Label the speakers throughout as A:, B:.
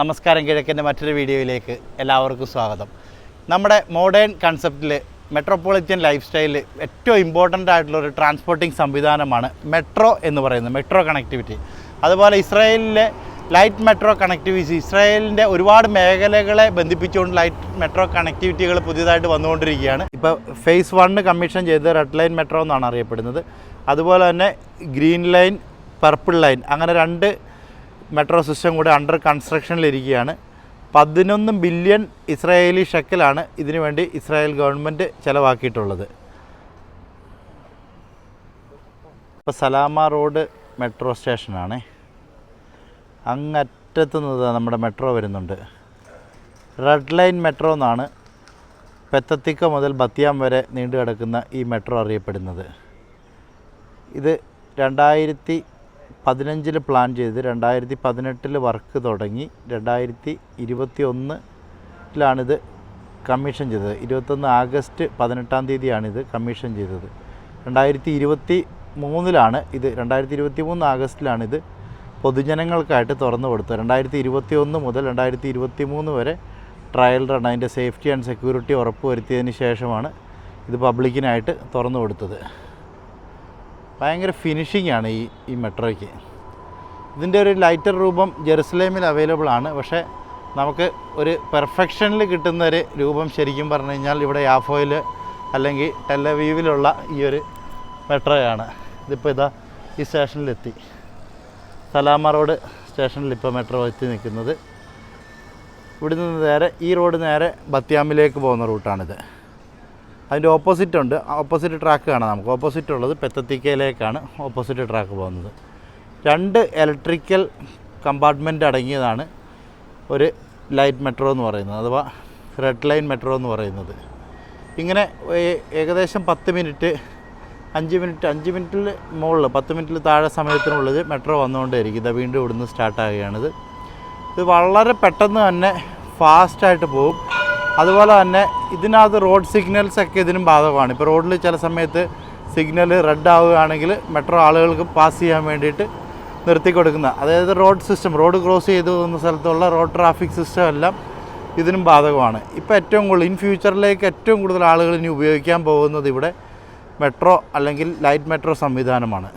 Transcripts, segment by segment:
A: നമസ്കാരം കിഴക്കന്റെ മറ്റൊരു വീഡിയോയിലേക്ക് എല്ലാവർക്കും സ്വാഗതം. നമ്മുടെ മോഡേൺ കൺസെപ്റ്റിൽ മെട്രോപൊളിറ്റൻ ലൈഫ് സ്റ്റൈലിൽ ഏറ്റവും ഇമ്പോർട്ടന്റ് ആയിട്ടുള്ള ഒരു ട്രാൻസ്പോർട്ടിംഗ് സംവിധാനമാണ് മെട്രോ എന്ന് പറയുന്നത് മെട്രോ കണക്ടിവിറ്റി അതുപോലെ ഇസ്രായേലിലെ ലൈറ്റ് മെട്രോ കണക്ടിവിറ്റി ഇസ്രായേലിന്റെ ഒരുപാട് മേഖലകളെ ബന്ധിപ്പിച്ചുകൊണ്ട് ലൈറ്റ് മെട്രോ കണക്ടിവിറ്റികൾ പുതിയതായിട്ട് വന്നുകൊണ്ടിരിക്കുകയാണ്. ഇപ്പോൾ ഫേസ് വണ്ണ് കമ്മീഷൻ ചെയ്ത റെഡ് ലൈൻ മെട്രോ എന്നാണ് അറിയപ്പെടുന്നത്. അതുപോലെ തന്നെ ഗ്രീൻ ലൈൻ പർപ്പിൾ ലൈൻ അങ്ങനെ രണ്ട് മെട്രോ സിസ്റ്റം കൂടെ അണ്ടർ കൺസ്ട്രക്ഷനിലിരിക്കുകയാണ് പതിനൊന്ന് ബില്യൺ ഇസ്രായേലി ഷെക്കലാണ് ഇതിനുവേണ്ടി ഇസ്രായേൽ ഗവൺമെന്റ് ചിലവാക്കിയിട്ടുള്ളത്. ഇപ്പോൾ സലാമ റോഡ് മെട്രോ സ്റ്റേഷനാണ്. അങ്ങറ്റത്ത് നമ്മുടെ മെട്രോ വരുന്നുണ്ട്. റെഡ് ലൈൻ മെട്രോ എന്നാണ് പെത്തത്തിക്ക മുതൽ ബത്തിയാം വരെ നീണ്ടു കിടക്കുന്ന ഈ മെട്രോ അറിയപ്പെടുന്നത്. ഇത് രണ്ടായിരത്തി പതിനഞ്ചിൽ പ്ലാൻ ചെയ്ത് രണ്ടായിരത്തി പതിനെട്ടിൽ വർക്ക് തുടങ്ങി രണ്ടായിരത്തി ഇരുപത്തി ഒന്നിലാണിത് കമ്മീഷൻ ചെയ്തത്. ഇരുപത്തൊന്ന് ആഗസ്റ്റ് പതിനെട്ടാം തീയതിയാണിത് കമ്മീഷൻ ചെയ്തത്. രണ്ടായിരത്തി ഇരുപത്തി മൂന്നിലാണ് ഇത് രണ്ടായിരത്തി ഇരുപത്തി മൂന്ന് ആഗസ്റ്റിലാണിത് പൊതുജനങ്ങൾക്കായിട്ട് തുറന്നു കൊടുത്തത്. രണ്ടായിരത്തി ഇരുപത്തി ഒന്ന് മുതൽ രണ്ടായിരത്തി ഇരുപത്തി മൂന്ന് വരെ ട്രയൽ റൺ അതിന്റെ സേഫ്റ്റി ആൻഡ് സെക്യൂരിറ്റി ഉറപ്പുവരുത്തിയതിന് ശേഷമാണ് ഇത് പബ്ലിക്കിനായിട്ട് തുറന്നു കൊടുത്തത്. ഭയങ്കര ഫിനിഷിംഗ് ആണ് ഈ ഈ മെട്രോയ്ക്ക്. ഇതിന്റെ ഒരു ലൈറ്റർ രൂപം ജെറുസലേമിൽ അവൈലബിൾ ആണ്. പക്ഷേ നമുക്ക് ഒരു പെർഫെക്ഷനിൽ കിട്ടുന്ന ഒരു രൂപം ശരിക്കും പറഞ്ഞു കഴിഞ്ഞാൽ ഇവിടെ യാഫോയിൽ അല്ലെങ്കിൽ ടെല്ലവീവിലുള്ള ഈ ഒരു മെട്രോയാണ്. ഇതിപ്പോൾ ഇതാ ഈ സ്റ്റേഷനിലെത്തി. സലാമ റോഡ് സ്റ്റേഷനിൽ ഇപ്പോൾ മെട്രോ എത്തി നിൽക്കുന്നത്. ഇവിടെ നിന്ന് നേരെ ഈ റോഡ് നേരെ ബത്യാമിലേക്ക് പോകുന്ന റൂട്ടാണിത്. അതിന്റെ ഓപ്പോസിറ്റ് ഉണ്ട്. ഓപ്പോസിറ്റ് ട്രാക്ക് കാണാം നമുക്ക്. ഓപ്പോസിറ്റ് ഉള്ളത് പെത്തത്തിക്കയിലേക്കാണ് ഓപ്പോസിറ്റ് ട്രാക്ക് പോകുന്നത്. രണ്ട് ഇലക്ട്രിക്കൽ കമ്പാർട്ട്മെന്റ് അടങ്ങിയതാണ് ഒരു ലൈറ്റ് മെട്രോ എന്ന് പറയുന്നത് അഥവാ റെഡ് ലൈൻ മെട്രോ എന്ന് പറയുന്നത്. ഇങ്ങനെ ഏകദേശം പത്ത് മിനിറ്റ് അഞ്ച് മിനിറ്റ് അഞ്ച് മിനിറ്റിൽ മുകളിൽ പത്ത് മിനിറ്റിൽ താഴെ സമയത്തിനുള്ളിൽ മെട്രോ വന്നുകൊണ്ടേയിരിക്കും. ഇതാ വീണ്ടും ഇവിടുന്ന് സ്റ്റാർട്ടാകുകയാണിത് ഇത് വളരെ പെട്ടെന്ന് തന്നെ ഫാസ്റ്റായിട്ട് പോകും. അതുപോലെ തന്നെ ഇതിനകത്ത് റോഡ് സിഗ്നൽസ് ഒക്കെ ഇതിനും ബാധകമാണ്. ഇപ്പോൾ റോഡിൽ ചില സമയത്ത് സിഗ്നൽ റെഡ് ആവുകയാണെങ്കിൽ മെട്രോ ആളുകൾക്ക് പാസ് ചെയ്യാൻ വേണ്ടിയിട്ട് നിർത്തി കൊടുക്കുന്ന അതായത് റോഡ് സിസ്റ്റം റോഡ് ക്രോസ് ചെയ്ത് പോകുന്ന സ്ഥലത്തുള്ള റോഡ് ട്രാഫിക് സിസ്റ്റം എല്ലാം ഇതിനും ബാധകമാണ്. ഇപ്പോൾ ഏറ്റവും കൂടുതൽ ഇൻ ഫ്യൂച്ചറിലേക്ക് ഏറ്റവും കൂടുതൽ ആളുകൾ ഇനി ഉപയോഗിക്കാൻ പോകുന്നത് ഇവിടെ മെട്രോ അല്ലെങ്കിൽ ലൈറ്റ് മെട്രോ സംവിധാനമാണ്.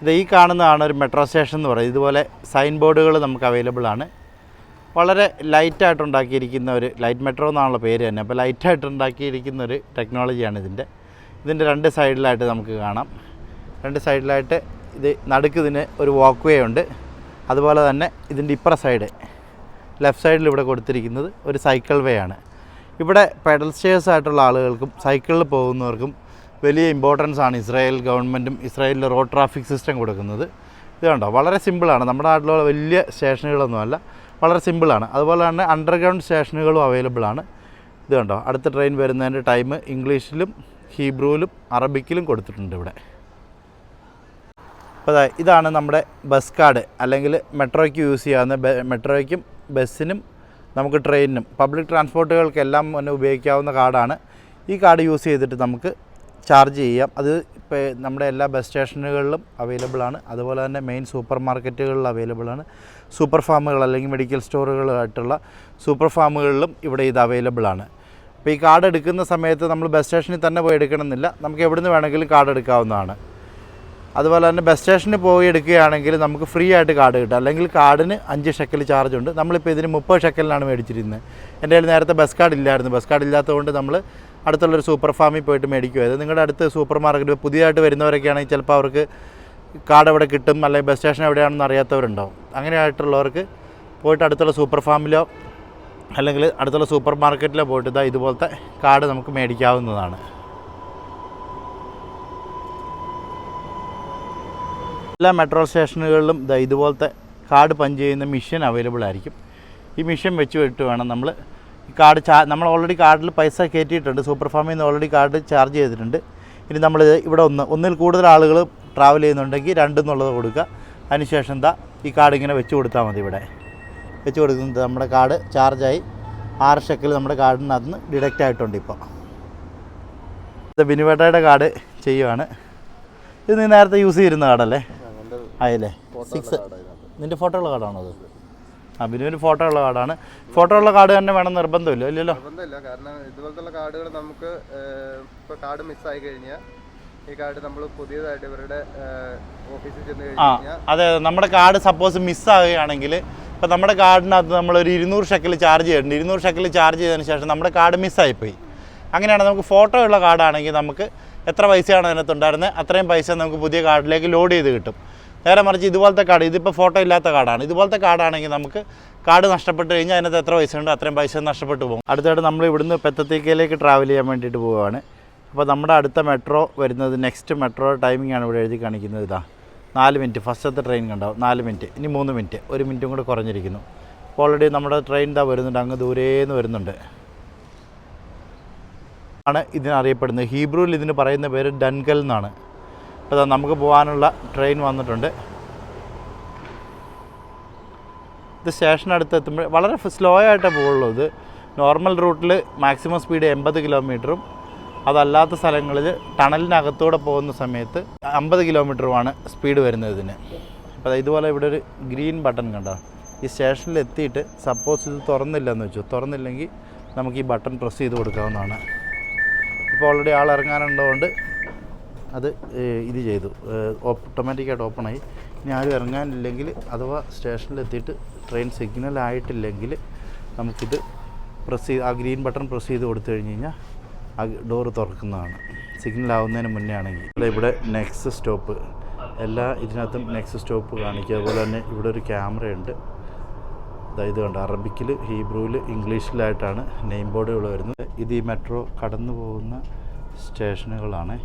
A: ഇത് ഈ കാണുന്നതാണ് ഒരു മെട്രോ സ്റ്റേഷൻ എന്ന് പറയുന്നത്. ഇതുപോലെ സൈൻ ബോർഡുകൾ നമുക്ക് അവൈലബിൾ ആണ്. വളരെ ലൈറ്റായിട്ട് ഉണ്ടാക്കിയിരിക്കുന്ന ഒരു ലൈറ്റ് മെട്രോ എന്നാണുള്ള പേര് തന്നെ. അപ്പോൾ ലൈറ്റായിട്ട് ഉണ്ടാക്കിയിരിക്കുന്ന ഒരു ടെക്നോളജിയാണ് ഇതിന്റെ. ഇതിന്റെ രണ്ട് സൈഡിലായിട്ട് നമുക്ക് കാണാം. രണ്ട് സൈഡിലായിട്ട് ഇത് നടുക്ക് ഇതിന് ഒരു വാക്ക് വേ ഉണ്ട്. അതുപോലെ തന്നെ ഇതിന്റെ ഇപ്പുറ സൈഡ് ലെഫ്റ്റ് സൈഡിൽ ഇവിടെ കൊടുത്തിരിക്കുന്നത് ഒരു സൈക്കിൾ വേ ആണ്. ഇവിടെ പെഡൽ സ്റ്റേഴ്സ് ആയിട്ടുള്ള ആളുകൾക്കും സൈക്കിളിൽ പോകുന്നവർക്കും വലിയ ഇമ്പോർട്ടൻസ് ആണ് ഇസ്രായേൽ ഗവൺമെന്റും ഇസ്രായേലിലെ റോഡ് ട്രാഫിക് സിസ്റ്റം കൊടുക്കുന്നത്. ഇത് കണ്ടോ? വളരെ സിമ്പിളാണ് നമ്മുടെ നാട്ടിലുള്ള വലിയ സ്റ്റേഷനുകളൊന്നുമല്ല വളരെ സിമ്പിളാണ് അതുപോലെ തന്നെ അണ്ടർഗ്രൗണ്ട് സ്റ്റേഷനുകളും അവൈലബിൾ ആണ്. ഇത് കണ്ടോ? അടുത്ത ട്രെയിൻ വരുന്നതിന്റെ ടൈം ഇംഗ്ലീഷിലും ഹീബ്രുവിലും അറബിക്കിലും കൊടുത്തിട്ടുണ്ട് ഇവിടെ. അപ്പോൾ ഇതാണ് നമ്മുടെ ബസ് കാർഡ് അല്ലെങ്കിൽ മെട്രോയ്ക്ക് യൂസ് ചെയ്യാവുന്ന മെട്രോയ്ക്കും ബസ്സിനും നമുക്ക് ട്രെയിനിനും പബ്ലിക് ട്രാൻസ്പോർട്ടുകൾക്കെല്ലാം ഉപയോഗിക്കാവുന്ന കാർഡാണ് ഈ കാർഡ് യൂസ് ചെയ്തിട്ട് നമുക്ക് ചാർജ് ചെയ്യാം. അത് ഇപ്പോൾ നമ്മുടെ എല്ലാ ബസ് സ്റ്റേഷനുകളിലും അവൈലബിൾ ആണ്. അതുപോലെ തന്നെ മെയിൻ സൂപ്പർ മാർക്കറ്റുകളിൽ അവൈലബിൾ ആണ് സൂപ്പർ ഫാമുകൾ അല്ലെങ്കിൽ മെഡിക്കൽ സ്റ്റോറുകളായിട്ടുള്ള സൂപ്പർ ഫാമുകളിലും ഇവിടെ ഇത് അവൈലബിൾ ആണ്. അപ്പോൾ ഈ കാർഡ് എടുക്കുന്ന സമയത്ത് നമ്മൾ ബസ് സ്റ്റേഷനിൽ തന്നെ പോയി എടുക്കണമെന്നില്ല. നമുക്ക് എവിടുന്ന് വേണമെങ്കിലും കാർഡ് എടുക്കാവുന്നതാണ്. അതുപോലെ തന്നെ ബസ് സ്റ്റേഷനിൽ പോയി എടുക്കുകയാണെങ്കിൽ നമുക്ക് ഫ്രീ ആയിട്ട് കാർഡ് കിട്ടും. അല്ലെങ്കിൽ കാർഡിന് അഞ്ച് ഷെക്കൽ ചാർജ് ഉണ്ട്. നമ്മളിപ്പോൾ ഇതിന് മുപ്പത് ഷെക്കലിനാണ് മേടിച്ചിരുന്നത്. എന്റെ കയ്യിൽ നേരത്തെ ബസ് കാർഡ് ഇല്ലായിരുന്നു. ബസ് കാർഡ് ഇല്ലാത്തതുകൊണ്ട് നമ്മൾ അടുത്തുള്ളൊരു സൂപ്പർ ഫാമിൽ പോയിട്ട് മേടിക്കുമായിരുന്നു നിങ്ങളുടെ അടുത്ത് സൂപ്പർ മാർക്കറ്റ് പുതിയതായിട്ട് വരുന്നവരൊക്കെയാണെങ്കിൽ ചിലപ്പോൾ അവർക്ക് കാർഡ് എവിടെ കിട്ടും അല്ലെങ്കിൽ ബസ് സ്റ്റേഷൻ എവിടെയാണെന്ന് അറിയാത്തവരുണ്ടാവും. അങ്ങനെയായിട്ടുള്ളവർക്ക് പോയിട്ട് അടുത്തുള്ള സൂപ്പർ ഫാമിലോ അല്ലെങ്കിൽ അടുത്തുള്ള സൂപ്പർ മാർക്കറ്റിലോ പോയിട്ട് ഇതാ ഇതുപോലത്തെ കാർഡ് നമുക്ക് മേടിക്കാവുന്നതാണ്. എല്ലാ മെട്രോ സ്റ്റേഷനുകളിലും ഇതുപോലത്തെ കാർഡ് പഞ്ച് ചെയ്യുന്ന മിഷൻ അവൈലബിൾ ആയിരിക്കും. ഈ മിഷൻ വെച്ച് വിട്ട് വേണം നമ്മൾ കാർഡ് ചാ നമ്മൾ ഓൾറെഡി കാർഡിൽ പൈസ കയറ്റിയിട്ടുണ്ട്. സൂപ്പർ ഫാമിൽ നിന്ന് ഓൾറെഡി കാർഡ് ചാർജ് ചെയ്തിട്ടുണ്ട്. ഇനി നമ്മൾ ഇവിടെ ഒന്ന് ഒന്നിൽ കൂടുതൽ ആളുകൾ ട്രാവൽ ചെയ്യുന്നുണ്ടെങ്കിൽ രണ്ടെന്നുള്ളത് കൊടുക്കുക. അതിനുശേഷം എന്താ ഈ കാർഡ് ഇങ്ങനെ വെച്ച് കൊടുത്താൽ മതി ഇവിടെ. വെച്ച് കൊടുക്കുന്നത് നമ്മുടെ കാർഡ് ചാർജായി ആറ് ഷെക്കിൽ നമ്മുടെ കാർഡിനകത്ത് നിന്ന് ഡിഡക്റ്റ് ആയിട്ടുണ്ട് ഇപ്പോൾ. ഇത് ബിനുവേട്ടയുടെ കാർഡ് ചെയ്യുവാണ്. ഇത് നീ നേരത്തെ യൂസ് ചെയ്തിരുന്ന കാർഡല്ലേ ആയല്ലേ? സിക്സ് നിന്റെ ഫോട്ടോ ഉള്ള കാർഡാണോ അത്? ആ പിന്നെ ഒരു ഫോട്ടോ ഉള്ള കാർഡാണ്. ഫോട്ടോ ഉള്ള കാർഡ് തന്നെ വേണം നിർബന്ധമില്ല ഇല്ലല്ലോ?
B: നിർബന്ധമില്ല കാരണം ഇതുപോലത്തുള്ള കാർഡുകൾ നമുക്ക് ഇപ്പോൾ കാർഡ് മിസ്സായി കഴിഞ്ഞാൽ ഈ കാർഡ് നമ്മൾ പുതിയതായിട്ട് ഇവരുടെ ഓഫീസിൽ ചെന്ന്
A: ആ
B: കഴിഞ്ഞാൽ
A: അതെ നമ്മുടെ കാർഡ് സപ്പോസ് മിസ്സാകുകയാണെങ്കിൽ ഇപ്പം നമ്മുടെ കാർഡിനകത്ത് ഒരു ഇരുന്നൂറ് ഷെക്കിൽ ചാർജ് ചെയ്തിട്ടുണ്ട്. ഇരുന്നൂറ് ഷെക്കിൽ ചാർജ് ചെയ്തതിന് ശേഷം നമ്മുടെ കാർഡ് മിസ്സായിപ്പോയി അങ്ങനെയാണ് നമുക്ക് ഫോട്ടോ ഉള്ള കാർഡാണെങ്കിൽ നമുക്ക് എത്ര പൈസയാണ് അതിനകത്ത് ഉണ്ടായിരുന്നത്? അത്രയും പൈസ നമുക്ക് പുതിയ കാർഡിലേക്ക് ലോഡ് ചെയ്ത് കിട്ടും. നേരെ മറിച്ച് ഇതുപോലത്തെ കാർഡ് ഇതിപ്പോൾ ഫോട്ടോ ഇല്ലാത്ത കാർഡാണ് ഇതുപോലത്തെ കാർഡാണെങ്കിൽ നമുക്ക് കാർഡ് നഷ്ടപ്പെട്ട് കഴിഞ്ഞാൽ അതിനകത്ത് എത്ര പൈസ ഉണ്ട് അത്രയും പൈസ നഷ്ടപ്പെട്ടു പോകും. അടുത്തായിട്ട് നമ്മൾ ഇവിടുന്ന് പെത്തത്തേക്കയിലേക്ക് ട്രാവൽ ചെയ്യാൻ വേണ്ടിയിട്ട് പോവുകയാണ്. അപ്പോൾ നമ്മുടെ അടുത്ത മെട്രോ വരുന്നത് നെക്സ്റ്റ് മെട്രോ ടൈമിംഗ് ആണ് ഇവിടെ എഴുതി കാണിക്കുന്നത് ഇതാ. നാല് മിനിറ്റ് ഫസ്റ്റത്തെ ട്രെയിൻ കണ്ടാവും നാല് മിനിറ്റ് ഇനി മൂന്ന് മിനിറ്റ് ഒരു മിനിറ്റും കൂടെ കുറഞ്ഞിരിക്കുന്നു. അപ്പോൾ ഓൾറെഡി നമ്മുടെ ട്രെയിൻ ഇതാ വരുന്നുണ്ട്. അങ്ങ് ദൂരേന്ന് വരുന്നുണ്ട്. ആണ് ഇതിനറിയപ്പെടുന്നത് ഹീബ്രുവിൽ ഇതിന് പറയുന്ന പേര് ഡൻകൽ എന്നാണ്. അപ്പോൾ നമുക്ക് പോകാനുള്ള ട്രെയിൻ വന്നിട്ടുണ്ട്. ഇത് സ്റ്റേഷനടുത്ത് എത്തുമ്പോൾ വളരെ സ്ലോ ആയിട്ടേ പോകുള്ളൂ ഇത്. നോർമൽ റൂട്ടിൽ മാക്സിമം സ്പീഡ് എൺപത് കിലോമീറ്ററും അതല്ലാത്ത സ്ഥലങ്ങളിൽ ടണലിനകത്തൂടെ പോകുന്ന സമയത്ത് അമ്പത് കിലോമീറ്ററുമാണ് സ്പീഡ് വരുന്നത് ഇതിന്. അപ്പോൾ ഇതുപോലെ ഇവിടെ ഒരു ഗ്രീൻ ബട്ടൺ കണ്ടോ? ഈ സ്റ്റേഷനിൽ എത്തിയിട്ട് സപ്പോസ് ഇത് തുറന്നില്ലെന്ന് വെച്ചു തുറന്നില്ലെങ്കിൽ നമുക്ക് ഈ ബട്ടൺ പ്രസ് ചെയ്ത് കൊടുക്കാവുന്നതാണ്. ഇപ്പോൾ ഓൾറെഡി ആൾ ഇറങ്ങാനുള്ളതുകൊണ്ട് അത് ഇത് ചെയ്തു. ഓട്ടോമാറ്റിക്കായിട്ട് ഓപ്പണായി. ഇനി ആരും ഇറങ്ങാനില്ലെങ്കിൽ അഥവാ സ്റ്റേഷനിലെത്തിയിട്ട് ട്രെയിൻ സിഗ്നൽ ആയിട്ടില്ലെങ്കിൽ നമുക്കിത് പ്രസ് ചെയ്ത് ആ ഗ്രീൻ ബട്ടൺ പ്രസ് ചെയ്ത് കൊടുത്തു കഴിഞ്ഞ് കഴിഞ്ഞാൽ ആ ഡോറ് തുറക്കുന്നതാണ്. സിഗ്നൽ ആവുന്നതിന് മുന്നേ ആണെങ്കിൽ ഇവിടെ നെക്സ്റ്റ് സ്റ്റോപ്പ്. എല്ലാ ഇതിനകത്തും നെക്സ്റ്റ് സ്റ്റോപ്പ് കാണിക്കുക. അതുപോലെ തന്നെ ഇവിടെ ഒരു ക്യാമറയുണ്ട്. ഇത് കണ്ടോ? അറബിക്കിൽ ഹീബ്രുവിൽ ഇംഗ്ലീഷിലായിട്ടാണ് നെയിം ബോർഡുകൾ വരുന്നത്. ഇത് ഈ മെട്രോ കടന്നു പോകുന്ന സ്റ്റേഷനുകളാണ്.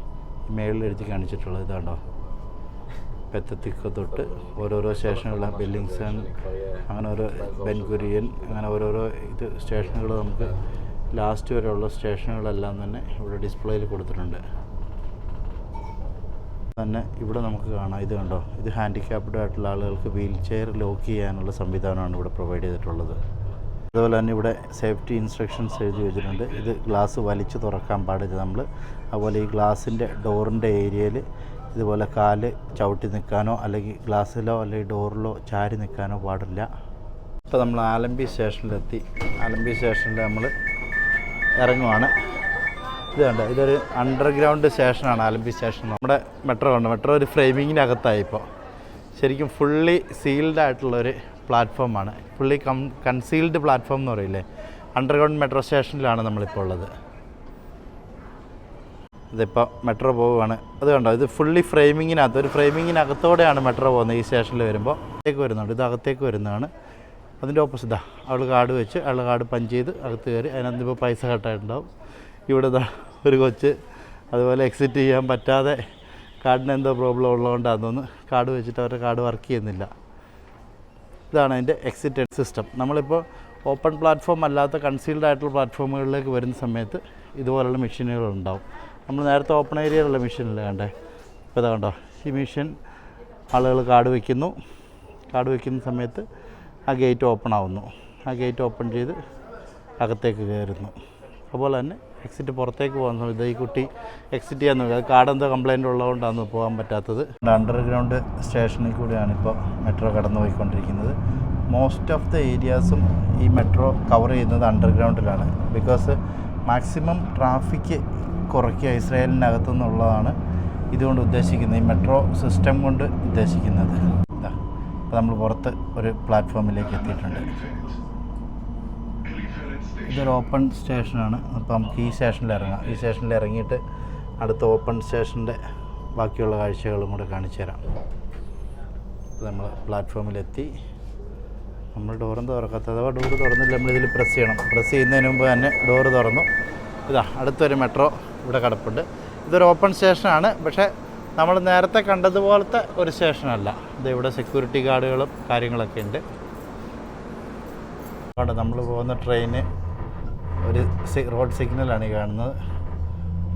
A: മേളിൽ എഴുതി കാണിച്ചിട്ടുള്ളത് ഇതാണ്ടോ? പെത്തത്തിക്ക തൊട്ട് ഓരോരോ സ്റ്റേഷനുകൾ ബെല്ലിങ്സൺ അങ്ങനെ ഓരോ ബെൻകുരിയൻ അങ്ങനെ ഓരോരോ ഇത് സ്റ്റേഷനുകൾ നമുക്ക് ലാസ്റ്റ് വരെയുള്ള സ്റ്റേഷനുകളെല്ലാം തന്നെ ഇവിടെ ഡിസ്പ്ലേയിൽ കൊടുത്തിട്ടുണ്ട്. തന്നെ ഇവിടെ നമുക്ക് കാണാം. ഇത് കണ്ടോ? ഇത് ഹാൻഡിക്യാപ്ഡ് ആയിട്ടുള്ള ആളുകൾക്ക് വീൽ ചെയർ ലോക്ക് ചെയ്യാനുള്ള സംവിധാനമാണ് ഇവിടെ പ്രൊവൈഡ് ചെയ്തിട്ടുള്ളത്. അതുപോലെ തന്നെ ഇവിടെ സേഫ്റ്റി ഇൻസ്ട്രക്ഷൻസ് എഴുതി വെച്ചിട്ടുണ്ട്. ഇത് ഗ്ലാസ് വലിച്ചു തുറക്കാൻ പാടില്ല നമ്മൾ അതുപോലെ ഈ ഗ്ലാസിന്റെ ഡോറിന്റെ ഏരിയയിൽ ഇതുപോലെ കാൽ ചവിട്ടി നിൽക്കാനോ അല്ലെങ്കിൽ ഗ്ലാസ്സിലോ അല്ലെങ്കിൽ ഡോറിലോ ചാരി നിൽക്കാനോ പാടില്ല. ഇപ്പോൾ നമ്മൾ ആലമ്പി സ്റ്റേഷനിലെത്തി. ആലമ്പി സ്റ്റേഷനിൽ നമ്മൾ ഇറങ്ങുവാണ്. ഇത് ഇതൊരു അണ്ടർഗ്രൗണ്ട് സ്റ്റേഷനാണ് ആലമ്പി സ്റ്റേഷൻ. നമ്മുടെ മെട്രോ ഉണ്ട് മെട്രോ ഒരു ഫ്രെയിമിങ്ങിനകത്തായി ഇപ്പോൾ. ശരിക്കും ഫുള്ളി സീൽഡ് ആയിട്ടുള്ളൊരു പ്ലാറ്റ്ഫോമാണ്. ഫുള്ളി കം കൺസീൽഡ് പ്ലാറ്റ്ഫോം എന്ന് പറയില്ലേ? അണ്ടർഗ്രൗണ്ട് മെട്രോ സ്റ്റേഷനിലാണ് നമ്മളിപ്പോൾ ഉള്ളത്. ഇതിപ്പോൾ മെട്രോ പോവുകയാണ്. അത് കണ്ടോ? ഇത് ഫുള്ളി ഫ്രെയിമിങ്ങിനകത്ത് ഒരു ഫ്രെയിമിങ്ങിനകത്തോടെയാണ് മെട്രോ പോകുന്നത് ഈ സ്റ്റേഷനിൽ വരുമ്പോൾ. അകത്തേക്ക് വരുന്നുണ്ട്. ഇത് അകത്തേക്ക് വരുന്നതാണ്. അതിന്റെ ഓപ്പോസിറ്റാ അവൾ കാർഡ് വെച്ച് അവൾ കാർഡ് പഞ്ച് ചെയ്ത് അകത്ത് കയറി. അതിനകത്ത് ഇപ്പോൾ പൈസ കട്ടായിട്ടുണ്ടാവും. ഇവിടെ ഒരു കൊച്ച് അതുപോലെ എക്സിറ്റ് ചെയ്യാൻ പറ്റാതെ കാർഡിന് എന്തോ പ്രോബ്ലം ഉള്ളതുകൊണ്ടാണെന്ന് കാർഡ് വെച്ചിട്ട് അവരുടെ കാർഡ് വർക്ക് ചെയ്യുന്നില്ല. ഇതാണ് അതിന്റെ എക്സിറ്റ് സിസ്റ്റം നമ്മളിപ്പോൾ ഓപ്പൺ പ്ലാറ്റ്ഫോം അല്ലാത്ത കൺസീൽഡ് ആയിട്ടുള്ള പ്ലാറ്റ്ഫോമുകളിലേക്ക് വരുന്ന സമയത്ത് ഇതുപോലുള്ള മെഷീനുകൾ ഉണ്ടാവും. നമ്മൾ നേരത്തെ ഓപ്പൺ ഏരിയയിലുള്ള മെഷീനല്ലേ കണ്ടേ? ഇപ്പോൾ ഇതാ കണ്ടോ? ഈ മെഷീൻ ആളുകൾ കാർഡ് വയ്ക്കുന്നു. കാർഡ് വയ്ക്കുന്ന സമയത്ത് ആ ഗേറ്റ് ഓപ്പൺ ആവുന്നു. ആ ഗേറ്റ് ഓപ്പൺ ചെയ്ത് അകത്തേക്ക് കയറുന്നു. അതുപോലെ തന്നെ എക്സിറ്റ് പുറത്തേക്ക് പോകാൻ സമയത്ത് ഈ കുട്ടി എക്സിറ്റ് ചെയ്യാൻ നോക്കുക അത് എന്തോ കംപ്ലൈന്റ് ഉള്ളതുകൊണ്ടാണ് പോകാൻ പറ്റാത്തത്. അണ്ടർഗ്രൗണ്ട് സ്റ്റേഷനിൽ കൂടിയാണ് ഇപ്പോൾ മെട്രോ കടന്നു പോയിക്കൊണ്ടിരിക്കുന്നത് മോസ്റ്റ് ഓഫ് ദ ഏരിയാസും ഈ മെട്രോ കവർ ചെയ്യുന്നത് അണ്ടർഗ്രൗണ്ടിലാണ് ബിക്കോസ് മാക്സിമം ട്രാഫിക് കുറയ്ക്കുക ഇസ്രായേലിനകത്തു നിന്നുള്ളതാണ് ഇതുകൊണ്ട് ഉദ്ദേശിക്കുന്നത്. ഈ മെട്രോ സിസ്റ്റം കൊണ്ട് ഉദ്ദേശിക്കുന്നത്. അപ്പോൾ നമ്മൾ പുറത്ത് ഒരു പ്ലാറ്റ്ഫോമിലേക്ക് എത്തിയിട്ടുണ്ട്. ഇതൊരു ഓപ്പൺ സ്റ്റേഷനാണ് അപ്പോൾ നമുക്ക് ഈ സ്റ്റേഷനിൽ ഇറങ്ങാം. ഈ സ്റ്റേഷനിൽ ഇറങ്ങിയിട്ട് അടുത്ത ഓപ്പൺ സ്റ്റേഷന്റെ ബാക്കിയുള്ള കാഴ്ചകളും കൂടെ കാണിച്ചു തരാം. നമ്മൾ പ്ലാറ്റ്ഫോമിലെത്തി നമ്മൾ ഡോറും തുറക്കാത്ത അഥവാ ഡോറ് തുറന്നില്ല നമ്മളിതിൽ പ്രസ് ചെയ്യണം. പ്രസ് ചെയ്യുന്നതിന് മുമ്പ് തന്നെ ഡോറ് തുറന്നു. ഇതാ അടുത്തൊരു മെട്രോ ഇവിടെ കിടപ്പുണ്ട്. ഇതൊരു ഓപ്പൺ സ്റ്റേഷനാണ് പക്ഷേ നമ്മൾ നേരത്തെ കണ്ടതുപോലത്തെ ഒരു സ്റ്റേഷനല്ല ഇത് ഇവിടെ സെക്യൂരിറ്റി ഗാർഡുകളും കാര്യങ്ങളൊക്കെ ഉണ്ട്. അവിടെ നമ്മൾ പോകുന്ന ട്രെയിന് ഒരു റോഡ് സിഗ്നലാണ് ഈ കാണുന്നത്.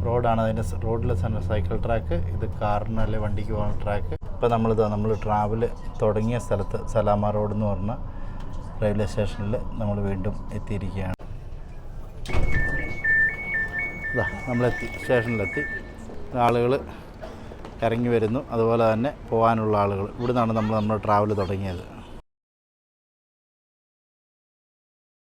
A: റോഡാണ് അതിന്റെ റോഡിൽ തന്നെ സൈക്കിൾ ട്രാക്ക്. ഇത് കാറിന് അല്ലെ വണ്ടിക്ക് പോകുന്ന ട്രാക്ക്. ഇപ്പോൾ നമ്മളിത് നമ്മൾ ട്രാവൽ തുടങ്ങിയ സ്ഥലത്ത് സലാമ റോഡ് എന്ന് പറഞ്ഞ റെയിൽവേ സ്റ്റേഷനിൽ നമ്മൾ വീണ്ടും എത്തിയിരിക്കുകയാണ്. ഇതാ നമ്മളെത്തി സ്റ്റേഷനിലെത്തി. ആളുകൾ ഇറങ്ങി വരുന്നു. അതുപോലെ തന്നെ പോകാനുള്ള ആളുകൾ. ഇവിടുന്നാണ് നമ്മൾ നമ്മൾ ട്രാവൽ തുടങ്ങിയത്.